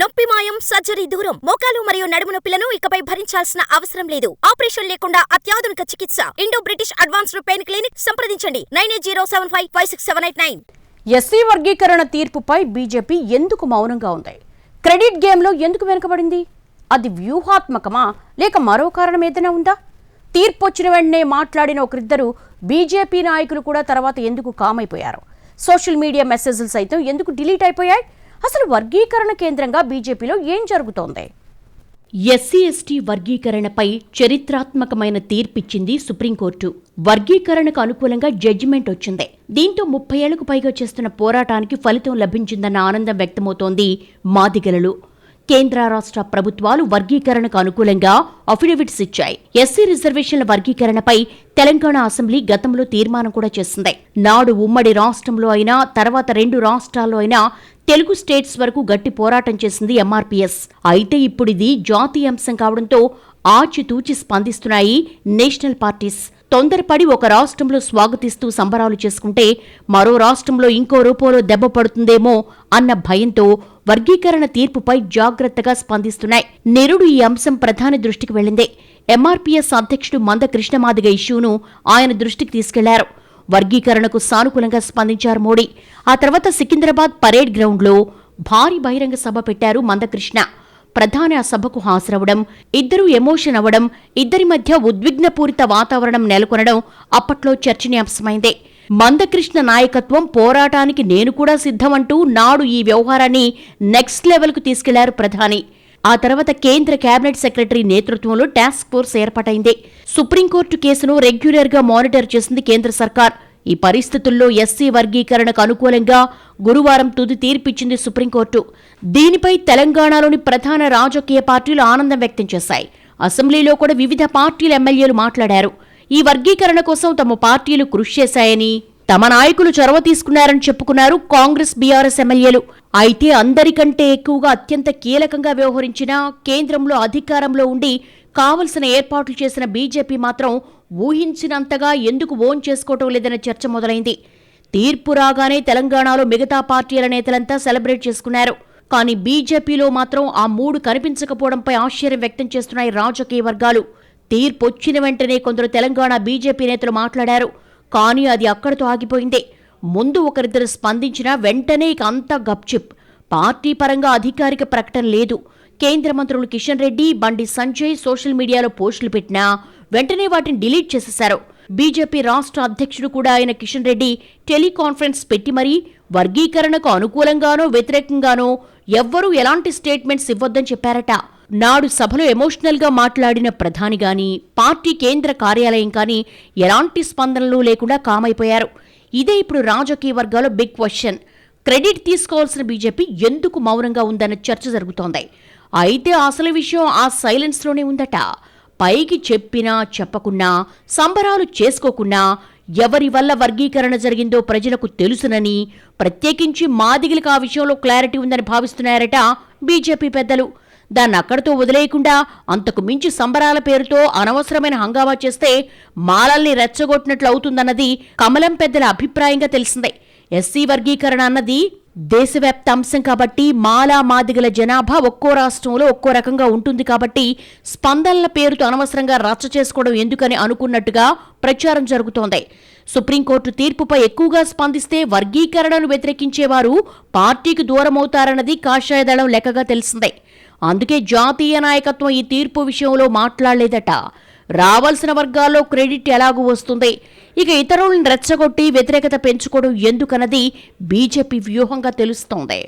నొప్పి మాయం సర్జరీ దూరం. మోకాలు మరియు నడుము నొప్పులను ఇకపై భరించాల్సిన అవసరం లేదు. ఆపరేషన్ లేకుండా అత్యాధునిక చికిత్స. Indo British advanced pain clinic సంప్రదించండి. Nine eight zero seven five five six seven eight nine. SC వర్గీకరణ తీర్పుపై బీజేపీ ఎందుకు మౌనంగా ఉంది? క్రెడిట్ గేమ్లో ఎందుకు వెనుకబడింది? అది వ్యూహాత్మకమా? లేక మరో కారణం ఏదైనా ఉందా? తీర్పు వచ్చిన వెంటనే మాట్లాడిన ఒకరిద్దరు బీజేపీ నాయకులు కూడా తర్వాత ఎందుకు కామైపోయారు? సోషల్ మీడియా మెసేజ్లు సైతం ఎందుకు డిలీట్ అయిపోయాయి? అసలు వర్గీకరణ కేంద్రంగా బీజేపీలో ఏం జరుగుతోంది? ఎస్సీ ఎస్టీ వర్గీకరణపై చరిత్రాత్మకమైన తీర్పిచ్చింది సుప్రీంకోర్టు. వర్గీకరణకు అనుకూలంగా జడ్జిమెంట్ వచ్చింది. దీంతో ముప్పై ఏళ్ళకు పైగా చేస్తున్న పోరాటానికి ఫలితం లభించిందన్న ఆనందం వ్యక్తమవుతోంది మాదిగలలో. కేంద్ర రాష్ట్ర ప్రభుత్వాలు వర్గీకరణకు అనుకూలంగా అఫిడవిట్స్ ఇచ్చాయి. ఎస్సీ రిజర్వేషన్ల వర్గీకరణపై తెలంగాణ అసెంబ్లీ గతంలో తీర్మానం కూడా చేసింది. నాడు ఉమ్మడి రాష్ట్రంలో అయినా తర్వాత రెండు రాష్ట్రాల్లో అయినా తెలుగు స్టేట్స్ వరకు గట్టి పోరాటం చేసింది ఎంఆర్పీఎస్. అయితే ఇప్పుడిది జాతీయ అంశం కావడంతో ఆచితూచి స్పందిస్తున్నాయి నేషనల్ పార్టీస్. తొందరపడి ఒక రాష్ట్రంలో స్వాగతిస్తూ సంబరాలు చేసుకుంటే మరో రాష్ట్రంలో ఇంకో రూపంలో దెబ్బ పడుతుందేమో అన్న భయంతో వర్గీకరణ తీర్పుపై జాగ్రత్తగా స్పందిస్తున్నాయి. నిరుడు ఈ అంశం ప్రధాని దృష్టికి వెళ్ళిందే ఎంఆర్పీఎస్ అధ్యక్షుడు మంద కృష్ణమాదిగ ఇష్యూను ఆయన దృష్టికి తీసుకెళ్ళారు. వర్గీకరణకు సానుకూలంగా స్పందించారు మోడీ. ఆ తర్వాత సికింద్రాబాద్ పరేడ్ గ్రౌండ్లో భారీ బహిరంగ సభ పెట్టారు మందకృష్ణ. ప్రధాని ఆ సభకు హాజరవడం ఇద్దరూ ఎమోషన్ అవ్వడం ఇద్దరి మధ్య ఉద్విగ్నపూరిత వాతావరణం నెలకొనడం అప్పట్లో చర్చనీయాంశమైందే. మందకృష్ణ నాయకత్వం పోరాటానికి నేను కూడా సిద్ధమంటూ నాడు ఈ వ్యవహారాన్ని నెక్స్ట్ లెవెల్కు తీసుకెళ్ళారు ప్రధాని. ఆ తర్వాత కేంద్ర కేబినెట్ సెక్రటరీ నేతృత్వంలో టాస్క్ ఫోర్స్ ఏర్పాటైంది. సుప్రీంకోర్టు కేసును రెగ్యులర్గా మానిటర్ చేసింది కేంద్ర సర్కార్. ఈ పరిస్థితుల్లో ఎస్సీ వర్గీకరణకు అనుకూలంగా గురువారం తుది తీర్పిచ్చింది సుప్రీంకోర్టు. దీనిపై తెలంగాణలోని ప్రధాన రాజకీయ పార్టీలు ఆనందం వ్యక్తం చేశాయి. అసెంబ్లీలో కూడా వివిధ పార్టీల ఎమ్మెల్యేలు మాట్లాడారు. ఈ వర్గీకరణ కోసం తమ పార్టీలు కృషి చేశాయని తమ నాయకులు చొరవ తీసుకున్నారని చెప్పుకున్నారు కాంగ్రెస్ బీఆర్ఎస్ ఎమ్మెల్యేలు. అయితే అందరికంటే ఎక్కువగా అత్యంత కీలకంగా వ్యవహరించిన కేంద్రంలో అధికారంలో ఉండి కావలసిన ఏర్పాట్లు చేసిన బీజేపీ మాత్రం ఊహించినంతగా ఎందుకు ఓన్ చేసుకోవటం లేదనే చర్చ మొదలైంది. తీర్పు రాగానే తెలంగాణలో మిగతా పార్టీల నేతలంతా సెలబ్రేట్ చేసుకున్నారు. కానీ బీజేపీలో మాత్రం ఆ మూడు కనిపించకపోవడంపై ఆశ్చర్యం వ్యక్తం చేస్తున్నాయి రాజకీయ వర్గాలు. తీర్పు వచ్చిన వెంటనే కొందరు తెలంగాణ బీజేపీ నేతలు మాట్లాడారు. కానీ అది అక్కడితో ఆగిపోయింది. ముందు ఒకరిద్దరు స్పందించినా వెంటనే ఇక అంతా గప్చిప్. పార్టీ పరంగా అధికారిక ప్రకటన లేదు. కేంద్ర మంత్రులు కిషన్ రెడ్డి బండి సంజయ్ సోషల్ మీడియాలో పోస్టులు పెట్టినా వెంటనే వాటిని డిలీట్ చేసేశారు. బీజేపీ రాష్ట్ర అధ్యక్షుడు కూడా అయిన కిషన్ రెడ్డి టెలికాన్ఫరెన్స్ పెట్టి మరీ వర్గీకరణకు అనుకూలంగానో వ్యతిరేకంగానో ఎవ్వరూ ఎలాంటి స్టేట్మెంట్స్ ఇవ్వొద్దని చెప్పారట. నాడు సభలో ఎమోషనల్గా మాట్లాడిన ప్రధాని గాని పార్టీ కేంద్ర కార్యాలయం కానీ ఎలాంటి స్పందనలు లేకుండా కామైపోయారు. ఇదే ఇప్పుడు రాజకీయ వర్గాల్లో బిగ్ క్వశ్చన్ క్రెడిట్ తీసుకోవాల్సిన బీజేపీ ఎందుకు మౌనంగా ఉందన్న చర్చ జరుగుతోంది. అయితే అసలు విషయం ఆ సైలెన్స్లోనే ఉందట. పైకి చెప్పినా చెప్పకున్నా సంబరాలు చేసుకోకున్నా ఎవరి వల్ల వర్గీకరణ జరిగిందో ప్రజలకు తెలుసునని ప్రత్యేకించి మాదిగలకు ఆ విషయంలో క్లారిటీ ఉందని భావిస్తున్నారట బీజేపీ పెద్దలు. దాన్ని అక్కడితో వదిలేయకుండా అంతకు మించి సంబరాల పేరుతో అనవసరమైన హంగామా చేస్తే మాలల్ని రెచ్చగొట్టినట్లు అవుతుందన్నది కమలం పెద్దల అభిప్రాయంగా తెలిసిందే. ఎస్సీ వర్గీకరణ అన్నది దేశవ్యాప్త అంశం కాబట్టి మాలా మాదిగల జనాభా ఒక్కో రాష్ట్రంలో ఒక్కో రకంగా ఉంటుంది కాబట్టి స్పందనల పేరుతో అనవసరంగా రచ్చ చేసుకోవడం ఎందుకని అనుకున్నట్టుగా ప్రచారం జరుగుతోంది. సుప్రీంకోర్టు తీర్పుపై ఎక్కువగా స్పందిస్తే వర్గీకరణను వ్యతిరేకించేవారు పార్టీకి దూరమవుతారన్నది కాషాయదళం లెక్కగా తెలిసిందే. అందుకే జాతీయ నాయకత్వం ఈ తీర్పు విషయంలో మాట్లాడలేదట. రావాల్సిన వర్గాల్లో క్రెడిట్ ఎలాగూ వస్తుంది? ఇక ఇతరులను రెచ్చగొట్టి వ్యతిరేకత పెంచుకోవడం ఎందుకన్నది బీజేపీ వ్యూహంగా తెలుస్తోంది.